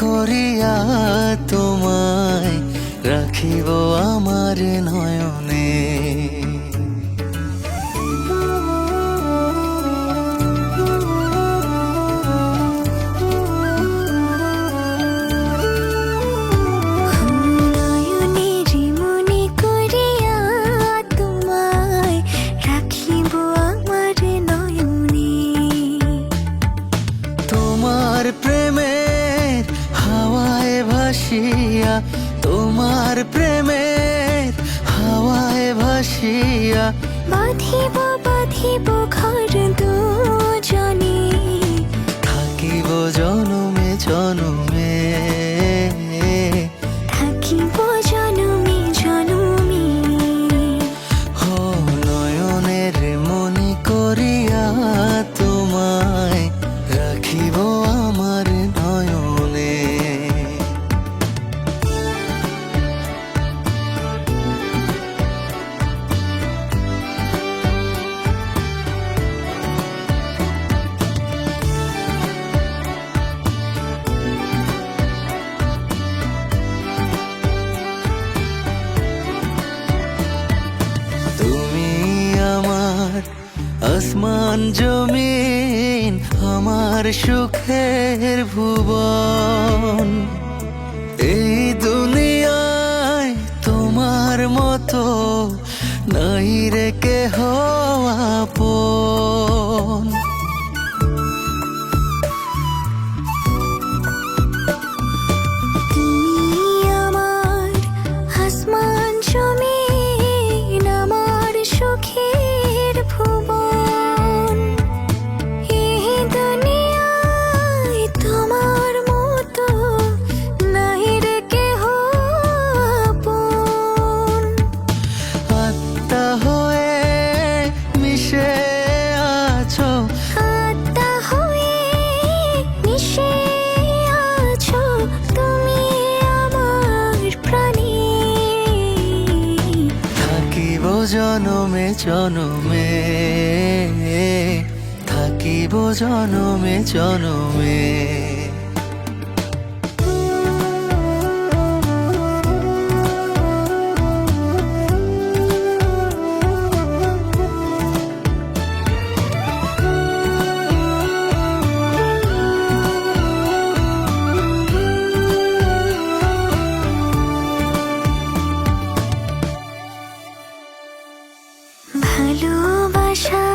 করিয়া তোমায় রাখিব আমার নয়নে। ভাসিয়া তোমার প্রেমের হাওয়ায় ভাসিয়া। বাঁধিব বাঁধিব ঘর দুজনে থাকিব জনমে জনমে। আসমান জমিন আমার সুখের ভুবন। এই দুনিয়ায় তোমার মতো নাই রে কেহ আপন। জনমে জনমে। থাকিব জনমে জনমে। ভালোবাসার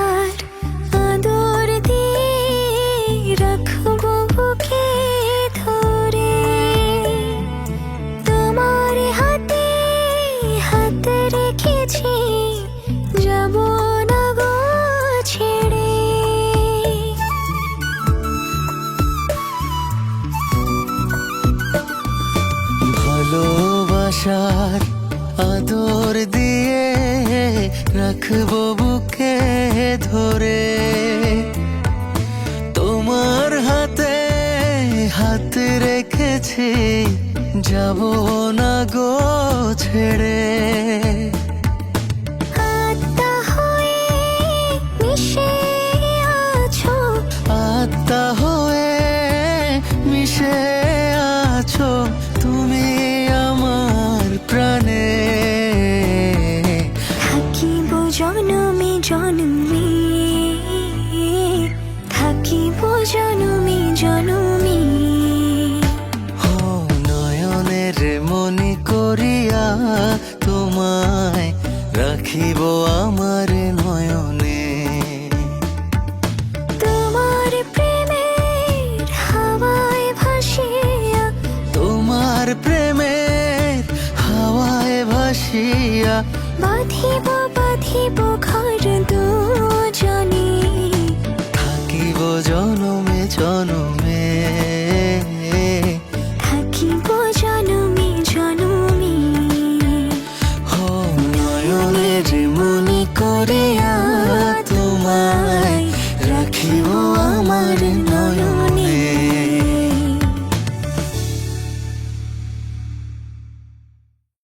রাখব বুকে ধরে। তোমার হাতে হাত রেখেছি যাব না গো ছেড়ে। আত্মা হয়ে মিশে থাকিব রাখিয়া বাঁধিব বাঁধিব ঘর দুজনে। থাকিব জনমে জনমে।